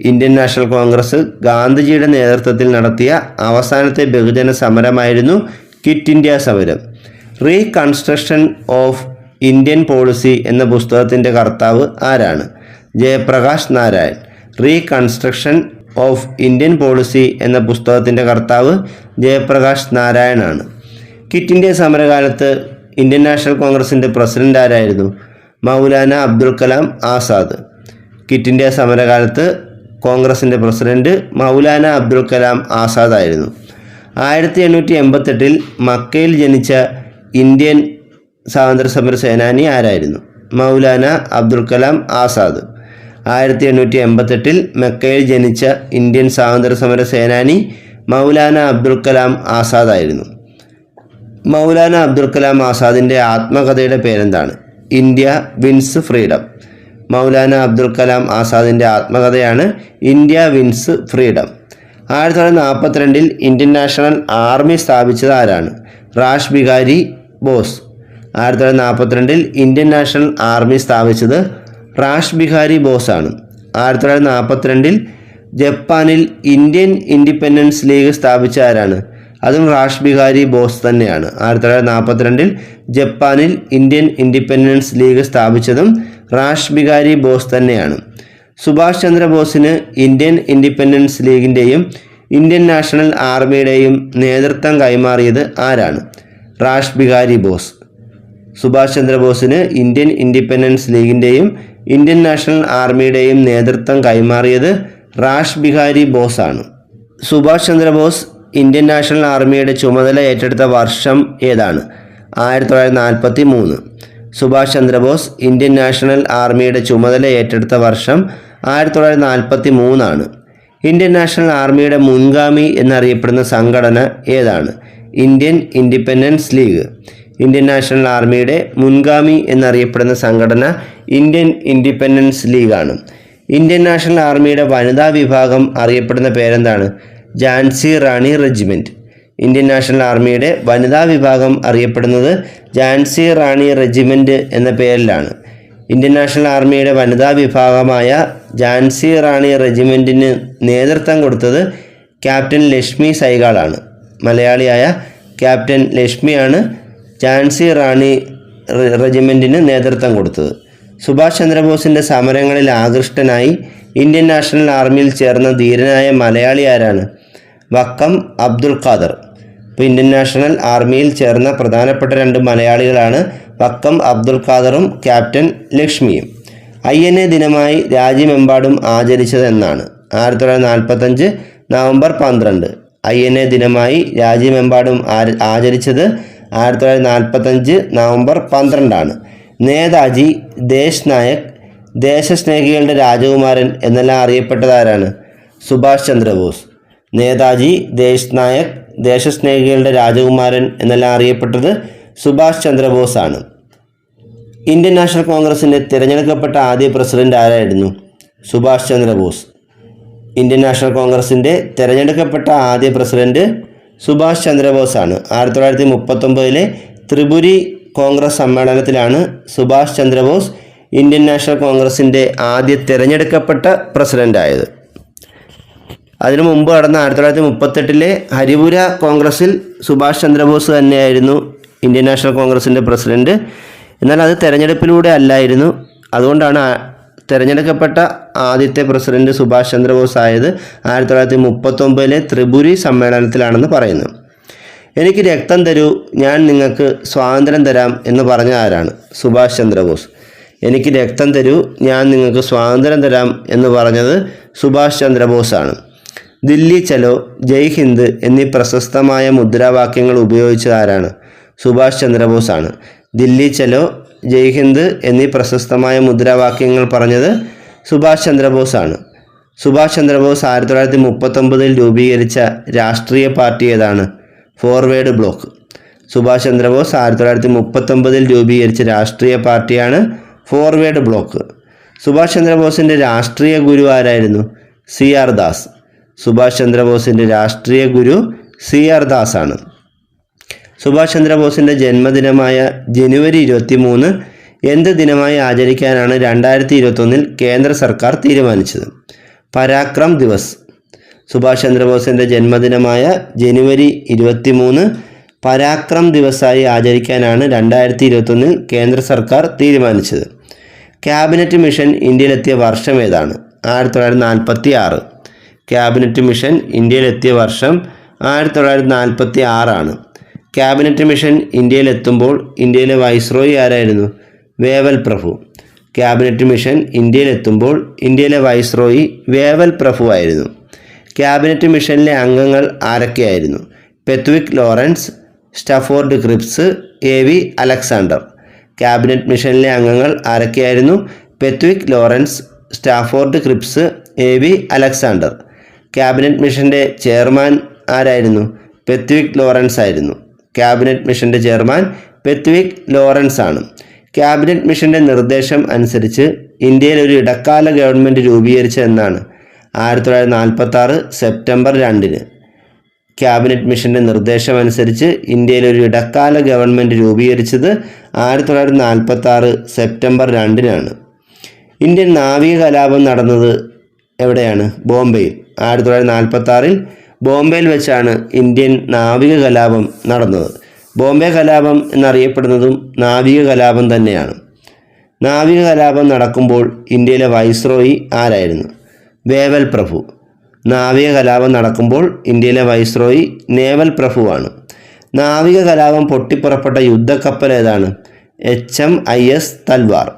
ഇന്ത്യൻ നാഷണൽ കോൺഗ്രസ് ഗാന്ധിജിയുടെ നേതൃത്വത്തിൽ നടത്തിയ അവസാനത്തെ ബഹുജന സമരമായിരുന്നു ക്വിറ്റ് ഇന്ത്യ സമരം. റീകൺസ്ട്രക്ഷൻ ഓഫ് ഇന്ത്യൻ പോളിസി എന്ന പുസ്തകത്തിന്റെ കർത്താവ് ആരാണ്? Jayaprakash Narayan. Reconstruction of Indian policy എന്ന പുസ്തകത്തിന്റെ കർത്താവ് ജയപ്രകാശ് നാരായണാണ് കിറ്റ് ഇന്ത്യ സമരകാലത്ത് ഇന്ത്യൻ നാഷണൽ കോൺഗ്രസിന്റെ പ്രസിഡന്റ് ആരായിരുന്നു? മൗലാന അബ്ദുൽ കലാം ആസാദ്. കിറ്റ് ഇന്ത്യ സമരകാലത്ത് കോൺഗ്രസിന്റെ പ്രസിഡന്റ് മൗലാന അബ്ദുൽ കലാം ആസാദായിരുന്നു ആയിരത്തി എണ്ണൂറ്റി എൺപത്തെട്ടിൽ മക്കയിൽ ജനിച്ച ഇന്ത്യൻ സ്വാതന്ത്ര്യ സമര സേനാനി ആരായിരുന്നു? മൗലാന അബ്ദുൽ കലാം ആസാദ്. ആയിരത്തി എണ്ണൂറ്റി എൺപത്തെട്ടിൽ മെക്കയിൽ ജനിച്ച ഇന്ത്യൻ സ്വാതന്ത്ര്യ സമര സേനാനി മൗലാന അബ്ദുൽ കലാം ആസാദ് ആയിരുന്നു. മൗലാന അബ്ദുൽ കലാം ആസാദിന്റെ ആത്മകഥയുടെ പേരെന്താണ്? India Wins Freedom. Maulana Abdul Kalam ആസാദിന്റെ ആത്മകഥയാണ് ഇന്ത്യ വിൻസ് ഫ്രീഡം. ആയിരത്തി തൊള്ളായിരത്തി നാൽപ്പത്തിരണ്ടിൽ ഇന്ത്യൻ നാഷണൽ ആർമി സ്ഥാപിച്ചത് ആരാണ്? റാഷ് ബിഹാരി ബോസ്. ആയിരത്തി തൊള്ളായിരത്തി നാൽപ്പത്തിരണ്ടിൽ ഇന്ത്യൻ നാഷണൽ ആർമി സ്ഥാപിച്ചത് റാഷ് ബിഹാരി ബോസാണ്. ആയിരത്തി തൊള്ളായിരത്തി നാൽപ്പത്തിരണ്ടിൽ ജപ്പാനിൽ ഇന്ത്യൻ ഇൻഡിപെൻഡൻസ് ലീഗ് സ്ഥാപിച്ച ആരാണ്? അതും റാഷ് ബിഹാരി ബോസ് തന്നെയാണ്. ആയിരത്തി തൊള്ളായിരത്തി നാൽപ്പത്തിരണ്ടിൽ ജപ്പാനിൽ ഇന്ത്യൻ ഇൻഡിപെൻഡൻസ് ലീഗ് സ്ഥാപിച്ചതും റാഷ് ബിഹാരി ബോസ് തന്നെയാണ്. സുഭാഷ് ചന്ദ്രബോസിന് ഇന്ത്യൻ ഇൻഡിപെൻഡൻസ് ലീഗിന്റെയും ഇന്ത്യൻ നാഷണൽ ആർമിയുടെയും നേതൃത്വം കൈമാറിയത് ആരാണ്? റാഷ് ബിഹാരി ബോസ്. സുഭാഷ് ചന്ദ്രബോസിന് ഇന്ത്യൻ ഇൻഡിപെൻഡൻസ് ലീഗിന്റെയും ഇന്ത്യൻ നാഷണൽ ആർമിയുടെയും നേതൃത്വം കൈമാറിയത് റാഷ് ബിഹാരി ബോസാണ്. സുഭാഷ് ചന്ദ്രബോസ് ഇന്ത്യൻ നാഷണൽ ആർമിയുടെ ചുമതല ഏറ്റെടുത്ത വർഷം ഏതാണ്? ആയിരത്തി തൊള്ളായിരത്തി നാൽപ്പത്തി മൂന്ന് സുഭാഷ് ചന്ദ്രബോസ് ഇന്ത്യൻ നാഷണൽ ആർമിയുടെ ചുമതല ഏറ്റെടുത്ത വർഷം ആയിരത്തി തൊള്ളായിരത്തി നാൽപ്പത്തി മൂന്നാണ് ഇന്ത്യൻ നാഷണൽ ആർമിയുടെ മുൻഗാമി എന്നറിയപ്പെടുന്ന സംഘടന ഏതാണ്? Indian Independence League Indian National ആർമിയുടെ മുൻഗാമി എന്നറിയപ്പെടുന്ന സംഘടന ഇന്ത്യൻ ഇൻഡിപെൻഡൻസ് ലീഗാണ്. ഇന്ത്യൻ നാഷണൽ ആർമിയുടെ വനിതാ വിഭാഗം അറിയപ്പെടുന്ന പേരെന്താണ്? Jhansi Rani regiment Indian National ആർമിയുടെ വനിതാ വിഭാഗം അറിയപ്പെടുന്നത് ജാൻസി റാണി റെജിമെന്റ് എന്ന പേരിലാണ്. ഇന്ത്യൻ നാഷണൽ ആർമിയുടെ വനിതാ വിഭാഗമായ ജാൻസി റാണി റെജിമെന്റിന് നേതൃത്വം കൊടുത്തത് ക്യാപ്റ്റൻ ലക്ഷ്മി സൈഗാളാണ്. മലയാളിയായ ക്യാപ്റ്റൻ ലക്ഷ്മിയാണ് ഝാൻസി റാണി റെജിമെന്റിന് നേതൃത്വം കൊടുത്തത്. സുഭാഷ് ചന്ദ്രബോസിന്റെ സമരങ്ങളിൽ ആകൃഷ്ടനായി ഇന്ത്യൻ നാഷണൽ ആർമിയിൽ ചേർന്ന ധീരനായ മലയാളി ആരാണ്? വക്കം അബ്ദുൽ ഖാദർ. ഇപ്പോൾ ഇന്ത്യൻ നാഷണൽ ആർമിയിൽ ചേർന്ന പ്രധാനപ്പെട്ട രണ്ട് മലയാളികളാണ് വക്കം അബ്ദുൽ ഖാദറും ക്യാപ്റ്റൻ ലക്ഷ്മിയും. ഐ എൻ എ ദിനമായി രാജ്യമെമ്പാടും ആചരിച്ചതെന്നാണ്. ആയിരത്തി തൊള്ളായിരത്തി നാൽപ്പത്തഞ്ച് നവംബർ പന്ത്രണ്ട്. ഐ എൻ എ ദിനമായി രാജ്യമെമ്പാടും ആചരിച്ചത് ആയിരത്തി തൊള്ളായിരത്തി നാൽപ്പത്തഞ്ച് നവംബർ പന്ത്രണ്ടാണ്. നേതാജി ദേശ് നായക് ദേശസ്നേഹികളുടെ രാജകുമാരൻ എന്നെല്ലാം അറിയപ്പെട്ടതാരാണ്? സുഭാഷ് ചന്ദ്രബോസ്. നേതാജി ദേശ് നായക് ദേശസ്നേഹികളുടെ രാജകുമാരൻ എന്നെല്ലാം അറിയപ്പെട്ടത് സുഭാഷ് ചന്ദ്രബോസ് ആണ് ഇന്ത്യൻ നാഷണൽ കോൺഗ്രസിന്റെ തിരഞ്ഞെടുക്കപ്പെട്ട ആദ്യ പ്രസിഡന്റ് ആരായിരുന്നു? സുഭാഷ് ചന്ദ്രബോസ്. ഇന്ത്യൻ നാഷണൽ കോൺഗ്രസിന്റെ തിരഞ്ഞെടുക്കപ്പെട്ട ആദ്യ പ്രസിഡന്റ് സുഭാഷ് ചന്ദ്രബോസ് ആണ് ആയിരത്തി തൊള്ളായിരത്തി മുപ്പത്തൊമ്പതിലെ ത്രിപുരി കോൺഗ്രസ് സമ്മേളനത്തിലാണ് സുഭാഷ് ചന്ദ്രബോസ് ഇന്ത്യൻ നാഷണൽ കോൺഗ്രസിന്റെ ആദ്യ തിരഞ്ഞെടുക്കപ്പെട്ട പ്രസിഡന്റായത് അതിനു മുമ്പ് നടന്ന ആയിരത്തി തൊള്ളായിരത്തി മുപ്പത്തെട്ടിലെ ഹരിപുര കോൺഗ്രസിൽ സുഭാഷ് ചന്ദ്രബോസ് തന്നെയായിരുന്നു ഇന്ത്യൻ നാഷണൽ കോൺഗ്രസിന്റെ പ്രസിഡന്റ് എന്നാൽ അത് തെരഞ്ഞെടുപ്പിലൂടെ അല്ലായിരുന്നു. അതുകൊണ്ടാണ് തെരഞ്ഞെടുക്കപ്പെട്ട ആദ്യത്തെ പ്രസിഡന്റ് സുഭാഷ് ചന്ദ്രബോസ് ആയത് ആയിരത്തി തൊള്ളായിരത്തി മുപ്പത്തൊമ്പതിലെ ത്രിപുരി സമ്മേളനത്തിലാണെന്ന് പറയുന്നു. എനിക്ക് രക്തം തരൂ ഞാൻ നിങ്ങൾക്ക് സ്വാതന്ത്ര്യം തരാം എന്ന് പറഞ്ഞ ആരാണ്? സുഭാഷ് ചന്ദ്രബോസ്. എനിക്ക് രക്തം തരൂ ഞാൻ നിങ്ങൾക്ക് സ്വാതന്ത്ര്യം തരാം എന്ന് പറഞ്ഞത് സുഭാഷ് ചന്ദ്രബോസ് ആണ്. ദില്ലി ചലോ ജയ് ഹിന്ദ് എന്നീ പ്രശസ്തമായ മുദ്രാവാക്യങ്ങൾ ഉപയോഗിച്ചത് ആരാണ്? സുഭാഷ് ചന്ദ്രബോസ് ആണ്. ദില്ലി ചലോ ജയ് ഹിന്ദ് എന്നീ പ്രശസ്തമായ മുദ്രാവാക്യങ്ങൾ പറഞ്ഞത് സുഭാഷ് ചന്ദ്രബോസ് ആണ് സുഭാഷ് ചന്ദ്രബോസ് ആയിരത്തി തൊള്ളായിരത്തി മുപ്പത്തൊമ്പതിൽ രൂപീകരിച്ച രാഷ്ട്രീയ പാർട്ടി ഏതാണ്? Forward block. സുഭാഷ് ചന്ദ്രബോസ് ആയിരത്തി തൊള്ളായിരത്തി മുപ്പത്തൊമ്പതിൽ രൂപീകരിച്ച രാഷ്ട്രീയ പാർട്ടിയാണ് ഫോർവേഡ് ബ്ലോക്ക്. സുഭാഷ് ചന്ദ്രബോസിന്റെ രാഷ്ട്രീയ ഗുരു ആരായിരുന്നു? C R Das. സുഭാഷ് ചന്ദ്രബോസിന്റെ രാഷ്ട്രീയ ഗുരു സി ആർ ദാസ് ആണ് സുഭാഷ് ചന്ദ്രബോസിന്റെ ജന്മദിനമായ ജനുവരി ഇരുപത്തി മൂന്ന് എന്ത് ദിനമായി ആചരിക്കാനാണ് രണ്ടായിരത്തി ഇരുപത്തൊന്നിൽ കേന്ദ്ര സർക്കാർ തീരുമാനിച്ചത്? പരാക്രം ദിവസ്. സുഭാഷ് ചന്ദ്രബോസിന്റെ ജന്മദിനമായ ജനുവരി ഇരുപത്തി മൂന്ന് പരാക്രം ദിവസായി ആചരിക്കാനാണ് രണ്ടായിരത്തി ഇരുപത്തൊന്നിൽ കേന്ദ്ര സർക്കാർ തീരുമാനിച്ചത്. ക്യാബിനറ്റ് മിഷൻ ഇന്ത്യയിലെത്തിയ വർഷം ഏതാണ്? ആയിരത്തി തൊള്ളായിരത്തി നാൽപ്പത്തി ആറ് ക്യാബിനറ്റ് മിഷൻ ഇന്ത്യയിലെത്തിയ വർഷം ആയിരത്തി തൊള്ളായിരത്തി നാൽപ്പത്തി ആറാണ് ക്യാബിനറ്റ് മിഷൻ ഇന്ത്യയിലെത്തുമ്പോൾ ഇന്ത്യയിലെ വൈസ്രോയി ആരായിരുന്നു? വേവൽ പ്രഭു. ക്യാബിനറ്റ് മിഷൻ ഇന്ത്യയിലെത്തുമ്പോൾ ഇന്ത്യയിലെ വൈസ്രോയി വേവൽ പ്രഭു ആയിരുന്നു. ക്യാബിനറ്റ് മിഷനിലെ അംഗങ്ങൾ ആരൊക്കെയായിരുന്നു? Pethick Lawrence Stafford Cripps A V Alexander. Cabinet മിഷനിലെ അംഗങ്ങൾ ആരൊക്കെയായിരുന്നു? Pethick Lawrence Stafford Cripps A V Alexander. Cabinet മിഷന്റെ ചെയർമാൻ ആരായിരുന്നു? പെത്വിക് ലോറൻസ് ആയിരുന്നു. ക്യാബിനറ്റ് മിഷന്റെ ചെയർമാൻ പെത്വിക് ലോറൻസ് ആണ്. ക്യാബിനറ്റ് മിഷന്റെ നിർദ്ദേശം അനുസരിച്ച് ഇന്ത്യയിൽ ഒരു ഇടക്കാല ഗവൺമെന്റ് രൂപീകരിച്ചതെന്നാണ് ആയിരത്തി തൊള്ളായിരത്തി നാൽപ്പത്തി ആറ് സെപ്റ്റംബർ രണ്ടിന്. ക്യാബിനറ്റ് മിഷന്റെ നിർദ്ദേശമനുസരിച്ച് ഇന്ത്യയിൽ ഒരു ഇടക്കാല ഗവൺമെന്റ് രൂപീകരിച്ചത് ആയിരത്തി തൊള്ളായിരത്തി നാൽപ്പത്തി ആറ് സെപ്റ്റംബർ രണ്ടിനാണ്. ഇന്ത്യൻ നാവിക കലാപം നടന്നത് എവിടെയാണ്? ബോംബെയിൽ. ആയിരത്തി തൊള്ളായിരത്തി നാൽപ്പത്തി ആറിൽ ബോംബെയിൽ വെച്ചാണ് ഇന്ത്യൻ നാവിക കലാപം നടന്നത്. ബോംബെ കലാപം എന്നറിയപ്പെടുന്നതും നാവിക കലാപം തന്നെയാണ്. നാവിക കലാപം നടക്കുമ്പോൾ ഇന്ത്യയിലെ വൈസ്രോയി ആരായിരുന്നു? വേവൽ പ്രഭു. നാവിക കലാപം നടക്കുമ്പോൾ ഇന്ത്യയിലെ വൈസ്രോയി നേവൽ പ്രഭുവാണ്. നാവിക കലാപം പൊട്ടിപ്പുറപ്പെട്ട യുദ്ധക്കപ്പൽ ഏതാണ്? H M I S Talwar.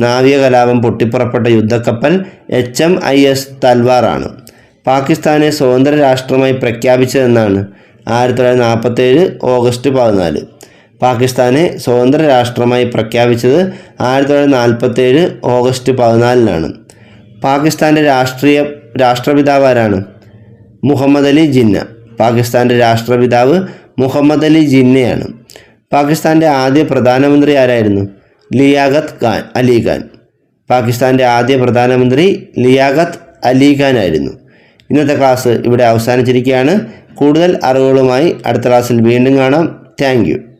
നാവിക കലാപം പൊട്ടിപ്പുറപ്പെട്ട യുദ്ധക്കപ്പൽ എച്ച് എം ഐ എസ് തൽവാറാണ് പാകിസ്ഥാനെ സ്വതന്ത്ര രാഷ്ട്രമായി പ്രഖ്യാപിച്ചതെന്നാണ് ആയിരത്തി തൊള്ളായിരത്തി നാൽപ്പത്തേഴ് ഓഗസ്റ്റ് പതിനാല്. പാകിസ്ഥാനെ സ്വതന്ത്ര രാഷ്ട്രമായി പ്രഖ്യാപിച്ചത് ആയിരത്തി തൊള്ളായിരത്തി നാൽപ്പത്തേഴ് ഓഗസ്റ്റ് പതിനാലിനാണ്. പാകിസ്ഥാന്റെ രാഷ്ട്രീയ രാഷ്ട്രപിതാവ് ആരാണ് മുഹമ്മദ് അലി ജിന്ന. പാകിസ്ഥാന്റെ രാഷ്ട്രപിതാവ് മുഹമ്മദ് അലി ജിന്നയാണ്. പാകിസ്ഥാന്റെ ആദ്യ പ്രധാനമന്ത്രി ആരായിരുന്നു? ലിയാഖത്ത് ഖാൻ അലി ഖാൻ. പാകിസ്ഥാന്റെ ആദ്യ പ്രധാനമന്ത്രി ലിയാഖത്ത് അലി ഖാൻ ആയിരുന്നു. ഇന്നത്തെ ക്ലാസ് ഇവിടെ അവസാനിച്ചിരിക്കുകയാണ്. കൂടുതൽ അറിവുകളുമായി അടുത്ത ക്ലാസ്സിൽ വീണ്ടും കാണാം. താങ്ക്